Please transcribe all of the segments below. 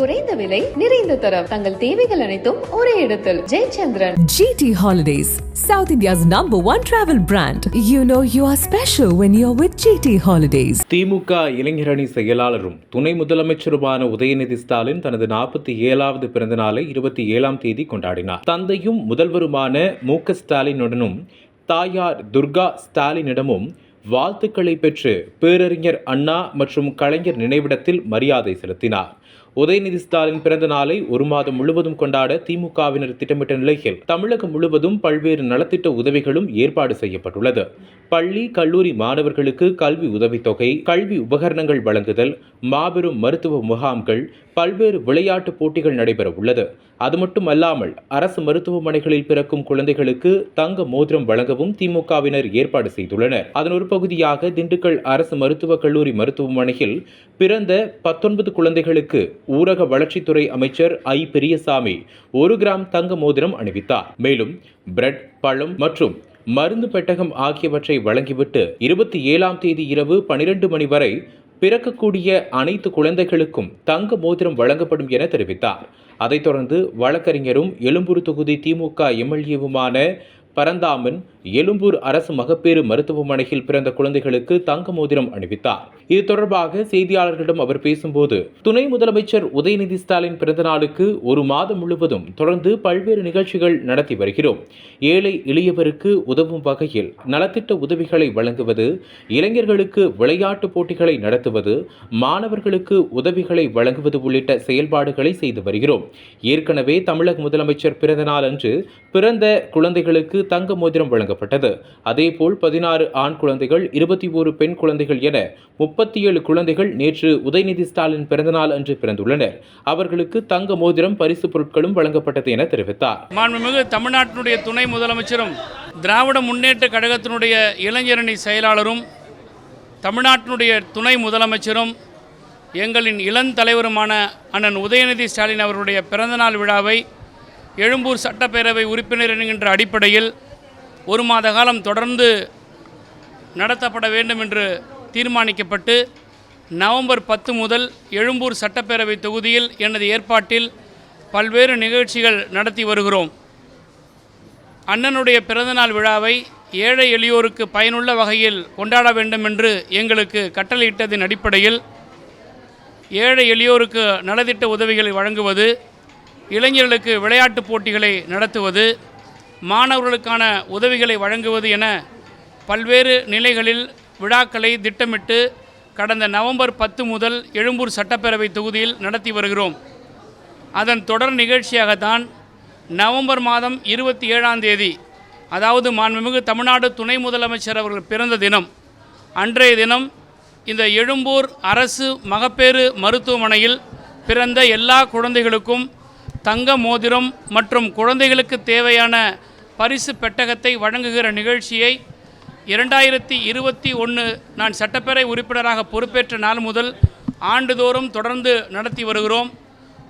குறைந்த விலை நிறைந்த தரம். தங்கள் தேவைகள் அனைத்தும் ஒரே இடத்தில். Jayachandran. GT Holidays, South India's number one travel brand. You know you are special when you're with GT Holidays. திமுக இளைஞரணி செயலாளரும் துணை முதலமைச்சருமான உதயநிதி ஸ்டாலின் தனது நாற்பத்தி ஏழாவது பிறந்த நாளை இருபத்தி ஏழாம் தேதி கொண்டாடினார். தந்தையும் முதல்வருமான மு க ஸ்டாலினுடனும் தாயார் துர்கா ஸ்டாலினிடமும் வாழ்த்துக்களை பெற்று பேரறிஞர் அண்ணா மற்றும் கலைஞர் நினைவிடத்தில் மரியாதை செலுத்தினார். உதயநிதி ஸ்டாலின் பிறந்த நாளை ஒரு மாதம் முழுவதும் கொண்டாட திமுகவினர் திட்டமிட்ட நிலையில் தமிழகம் முழுவதும் பல்வேறு நலத்திட்ட உதவிகளும் ஏற்பாடு செய்யப்பட்டுள்ளது. பள்ளி கல்லூரி மாணவர்களுக்கு கல்வி உதவித்தொகை கல்வி உபகரணங்கள் வழங்குதல் மாபெரும் மருத்துவ முகாம்கள் பல்வேறு விளையாட்டு போட்டிகள் நடைபெற உள்ளது அது மட்டுமல்லாமல் அரசு மருத்துவமனைகளில் பிறக்கும் குழந்தைகளுக்கு தங்க மோதிரம் வழங்கவும் திமுகவினர் ஏற்பாடு செய்துள்ளனர். அதன் ஒரு பகுதியாக திண்டுக்கல் அரசு மருத்துவக் கல்லூரி மருத்துவமனையில் பிறந்த பத்தொன்பது குழந்தைகளுக்கு ஊரக வளர்ச்சித்துறை அமைச்சர் ஐ. பெரியசாமி ஒரு கிராம் தங்க மோதிரம் அணிவித்தார். மேலும் பிரெட் பழம் மற்றும் மருந்து பெட்டகம் ஆகியவற்றை வழங்கிவிட்டு இருபத்தி ஏழாம் தேதி இரவு பனிரெண்டு மணி வரை பிறக்கக்கூடிய அனைத்து குழந்தைகளுக்கும் தங்க மோதிரம் வழங்கப்படும் என தெரிவித்தார். அதைத் தொடர்ந்து வழக்கறிஞரும் எழும்பூர் தொகுதி திமுக எம்எல்ஏவுமான பரந்தாமன் எழும்பூர் அரசு மகப்பேறு மருத்துவமனையில் பிறந்த குழந்தைகளுக்கு தங்க மோதிரம் அணிவித்தார். இது தொடர்பாக செய்தியாளர்களிடம் அவர் பேசும்போது துணை முதலமைச்சர் உதயநிதி ஸ்டாலின் பிறந்த நாளுக்கு ஒரு மாதம் முழுவதும் தொடர்ந்து பல்வேறு நிகழ்ச்சிகள் நடத்தி வருகிறோம். ஏழை எளியவருக்கு உதவும் வகையில் நலத்திட்ட உதவிகளை வழங்குவது இளைஞர்களுக்கு விளையாட்டு போட்டிகளை நடத்துவது மாணவர்களுக்கு உதவிகளை வழங்குவது உள்ளிட்ட செயல்பாடுகளை செய்து வருகிறோம். ஏற்கனவே தமிழக முதலமைச்சர் பிறந்த நாள் அன்று பிறந்த குழந்தைகளுக்கு தங்க மோதிரம் வழங்கப்பட்டது அதேபோல் பதினாறு ஆண் குழந்தைகள் இருபத்தி ஓரு பெண் குழந்தைகள் என முப்பத்தி ஏழு குழந்தைகள் நேற்று உதயநிதி ஸ்டாலின் பிறந்தநாள் அன்று பிறந்துள்ளனர். அவர்களுக்கு தங்க மோதிரம் பரிசு பொருட்களும் வழங்கப்பட்டது என தெரிவித்தார். மாண்புமிகு தமிழ்நாட்டினுடைய துணை முதலமைச்சரும் திராவிட முன்னேற்ற கழகத்தினுடைய இளைஞரணி செயலாளரும் தமிழ்நாட்டினுடைய துணை முதலமைச்சரும் எங்களின் இளந்தலைவருமான அண்ணன் உதயநிதி ஸ்டாலின் அவருடைய பிறந்தநாள் விழாவை எழும்பூர் சட்டப்பேரவை உறுப்பினர் என்கின்ற அடிப்படையில் ஒரு மாத காலம் தொடர்ந்து நடத்தப்பட வேண்டும் என்று தீர்மானிக்கப்பட்டு நவம்பர் பத்து முதல் எழும்பூர் சட்டப்பேரவை தொகுதியில் எனது ஏற்பாட்டில் பல்வேறு நிகழ்ச்சிகள் நடத்தி வருகிறோம். அண்ணனுடைய பிறந்தநாள் விழாவை ஏழை எளியோருக்கு பயனுள்ள வகையில் கொண்டாட வேண்டும் என்று எங்களுக்கு கட்டளையிட்டதின் அடிப்படையில் ஏழை எளியோருக்கு நலத்திட்ட உதவிகளை வழங்குவது இளைஞர்களுக்கு விளையாட்டுப் போட்டிகளை நடத்துவது மாணவர்களுக்கான உதவிகளை வழங்குவது என பல்வேறு நிலைகளில் விழாக்களை திட்டமிட்டு கடந்த நவம்பர் பத்து முதல் எழும்பூர் சட்டப்பேரவை தொகுதியில் நடத்தி வருகிறோம். அதன் தொடர் நிகழ்ச்சியாகத்தான் நவம்பர் மாதம் இருபத்தி ஏழாம் தேதி அதாவது மாண்புமிகு தமிழ்நாடு துணை முதலமைச்சர் அவர்கள் பிறந்த தினம் அன்றைய தினம் இந்த எழும்பூர் அரசு மகப்பேறு மருத்துவமனையில் பிறந்த எல்லா குழந்தைகளுக்கும் தங்க மோதிரம் மற்றும் குழந்தைகளுக்கு தேவையான பரிசு பெட்டகத்தை வழங்குகிற நிகழ்ச்சியை இரண்டாயிரத்தி இருபத்தி ஒன்று நான் சட்டப்பேரவை உறுப்பினராக பொறுப்பேற்ற நாள் முதல் ஆண்டுதோறும் தொடர்ந்து நடத்தி வருகிறோம்.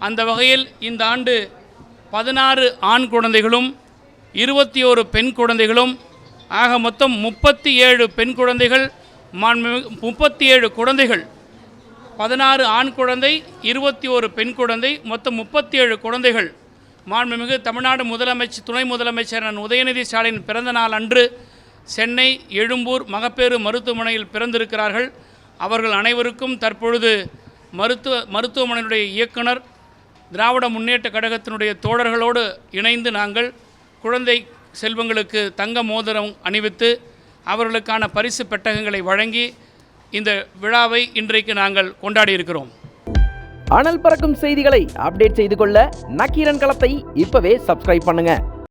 அந்த வகையில் இந்த ஆண்டு பதினாறு ஆண் குழந்தைகளும் இருபத்தி ஓரு பெண் குழந்தைகளும் ஆக மொத்தம் முப்பத்தி ஏழு பெண் குழந்தைகள் மாண்புமிகு முப்பத்தி ஏழு குழந்தைகள் பதினாறு ஆண் குழந்தை இருபத்தி ஓரு பெண் குழந்தை மொத்தம் முப்பத்தி ஏழு குழந்தைகள். மாண்புமிகு தமிழ்நாடு முதலமைச்சர் துணை முதலமைச்சர் நான் உதயநிதி ஸ்டாலின் பிறந்த நாள் அன்று சென்னை எழும்பூர் மகப்பேறு மருத்துவமனையில் பிறந்திருக்கிறார்கள். அவர்கள் அனைவருக்கும் தற்பொழுது மருத்துவ மருத்துவமனையினுடைய இயக்குனர் திராவிட முன்னேற்ற கழகத்தினுடைய தோழர்களோடு இணைந்து நாங்கள் குழந்தை செல்வங்களுக்கு தங்க மோதிரம் அணிவித்து அவர்களுக்கான பரிசு பெட்டகங்களை வழங்கி இந்த விழாவை இன்றைக்கு நாங்கள் கொண்டாடி இருக்கிறோம். அனல் பறக்கும் செய்திகளை அப்டேட் செய்து கொள்ள நக்கீரன் களத்தை இப்பவே சப்ஸ்கிரைப் பண்ணுங்க.